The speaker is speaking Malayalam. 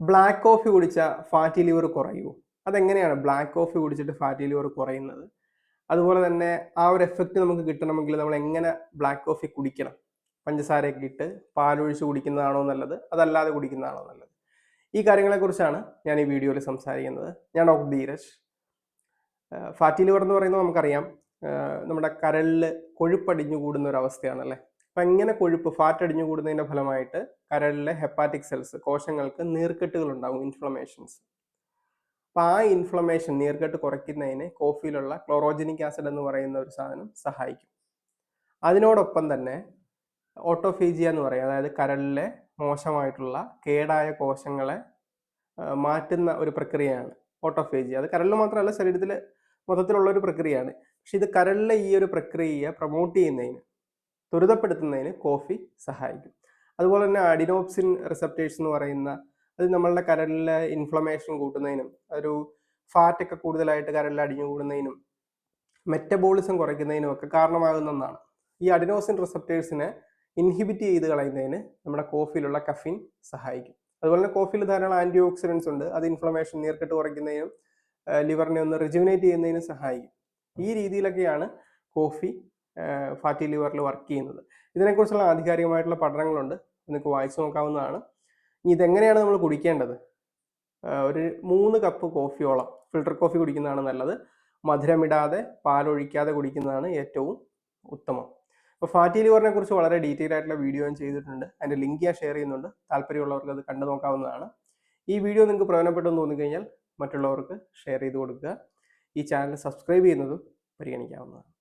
ബ്ലാക്ക് കോഫി കുടിച്ച ഫാറ്റി ലിവർ കുറയുമോ അതെങ്ങനെയാണ് ബ്ലാക്ക് കോഫി കുടിച്ചിട്ട് ഫാറ്റി ലിവർ കുറയുന്നത്? അതുപോലെ തന്നെ ആ ഒരു എഫക്റ്റ് നമുക്ക് കിട്ടണമെങ്കിൽ നമ്മൾ എങ്ങനെ ബ്ലാക്ക് കോഫി കുടിക്കണം? പഞ്ചസാരയൊക്കെ ഇട്ട് പാലൊഴിച്ച് കുടിക്കുന്നതാണോ നല്ലത്? അതല്ലാതെ കുടിക്കുന്നതാണോ നല്ലത്? ഈ കാര്യങ്ങളെക്കുറിച്ചാണ് ഞാൻ ഈ വീഡിയോയിൽ സംസാരിക്കുന്നത്. ഞാൻ ഡോക്ടർ ധീരജ്. ഫാറ്റി ലിവർ എന്ന് പറയുന്നത് നമുക്കറിയാം. നമ്മുടെ കരളിൽ കൊഴുപ്പടിഞ്ഞു കൂടുന്ന ഒരു അവസ്ഥയാണല്ലേ? അപ്പം ഇങ്ങനെ കൊഴുപ്പ് ഫാറ്റ് അടിഞ്ഞു കൂടുന്നതിന്റെ ഫലമായിട്ട് കരളിലെ ഹെപ്പാറ്റിക് സെൽസ് കോശങ്ങൾക്ക് നീർക്കെട്ടുകൾ ഉണ്ടാകും ഇൻഫ്ലമേഷൻസ് അപ്പം ആ ഇൻഫ്ലമേഷൻ നീർക്കെട്ട് കുറയ്ക്കുന്നതിന് കോഫിയിലുള്ള ക്ലോറോജനിക് ആസിഡ് എന്ന് പറയുന്ന ഒരു സാധനം സഹായിക്കും. അതിനോടൊപ്പം തന്നെ ഓട്ടോഫീജിയ എന്ന് പറയും അതായത് കരളിലെ മോശമായിട്ടുള്ള കേടായ കോശങ്ങളെ മാറ്റുന്ന ഒരു പ്രക്രിയയാണ് ഓട്ടോഫേജി അത് കരളിൽ മാത്രമല്ല ശരീരത്തിൽ മൊത്തത്തിലുള്ള ഒരു പ്രക്രിയയാണ്. പക്ഷെ ഇത് കരളിലെ ഈ ഒരു പ്രക്രിയയെ പ്രൊമോട്ട് ചെയ്യുന്നതിന് ത്വരിതപ്പെടുത്തുന്നതിന് കോഫി സഹായിക്കും. അതുപോലെ തന്നെ അഡിനോപ്സിൻ റിസപ്റ്റേഴ്സ് എന്ന് പറയുന്ന അത് നമ്മളുടെ കരളിലെ ഇൻഫ്ലമേഷൻ കൂട്ടുന്നതിനും ഒരു ഫാറ്റൊക്കെ കൂടുതലായിട്ട് കരളിൽ അടിഞ്ഞു കൂടുന്നതിനും മെറ്റബോളിസം കുറയ്ക്കുന്നതിനും ഒക്കെ കാരണമാകുന്ന ഒന്നാണ്. ഈ അഡിനോസിൻ റിസപ്റ്റേഴ്സിനെ ഇൻഹിബിറ്റ് ചെയ്ത് കളയുന്നതിന് നമ്മുടെ കോഫിയിലുള്ള കഫീൻ സഹായിക്കും. അതുപോലെ തന്നെ കോഫിയിൽ ധാരാളം ആന്റി ഓക്സിഡൻസ് ഉണ്ട്. അത് ഇൻഫ്ലമേഷൻ നീർക്കെട്ട് കുറയ്ക്കുന്നതിനും ലിവറിനെ ഒന്ന് റിജുവിനേറ്റ് ചെയ്യുന്നതിനും സഹായിക്കും. ഈ രീതിയിലൊക്കെയാണ് കോഫി ഫാറ്റി ലിവറിൽ വർക്ക് ചെയ്യുന്നത്. ഇതിനെക്കുറിച്ചുള്ള ആധികാരികമായിട്ടുള്ള പഠനങ്ങളുണ്ട്. നിങ്ങൾക്ക് വായിച്ചു നോക്കാവുന്നതാണ്. ഇനി ഇതെങ്ങനെയാണ് നമ്മൾ കുടിക്കേണ്ടത്? ഒരു മൂന്ന് കപ്പ് കോഫിയോളം ഫിൽട്ടർ കോഫി കുടിക്കുന്നതാണ് നല്ലത്. മധുരമിടാതെ പാലൊഴിക്കാതെ കുടിക്കുന്നതാണ് ഏറ്റവും ഉത്തമം. അപ്പോൾ ഫാറ്റി ലിവറിനെ കുറിച്ച് വളരെ ഡീറ്റെയിൽ ആയിട്ടുള്ള വീഡിയോ ഞാൻ ചെയ്തിട്ടുണ്ട്. അതിന്റെ ലിങ്ക് ഞാൻ ഷെയർ ചെയ്യുന്നുണ്ട്. താല്പര്യമുള്ളവർക്ക് അത് കണ്ടു നോക്കാവുന്നതാണ്. ഈ വീഡിയോ നിങ്ങൾക്ക് പ്രയോജനപ്പെട്ടെന്ന് തോന്നിക്കഴിഞ്ഞാൽ മറ്റുള്ളവർക്ക് ഷെയർ ചെയ്ത് കൊടുക്കുക. ഈ ചാനൽ സബ്സ്ക്രൈബ് ചെയ്യുന്നതും പരിഗണിക്കാവുന്നതാണ്.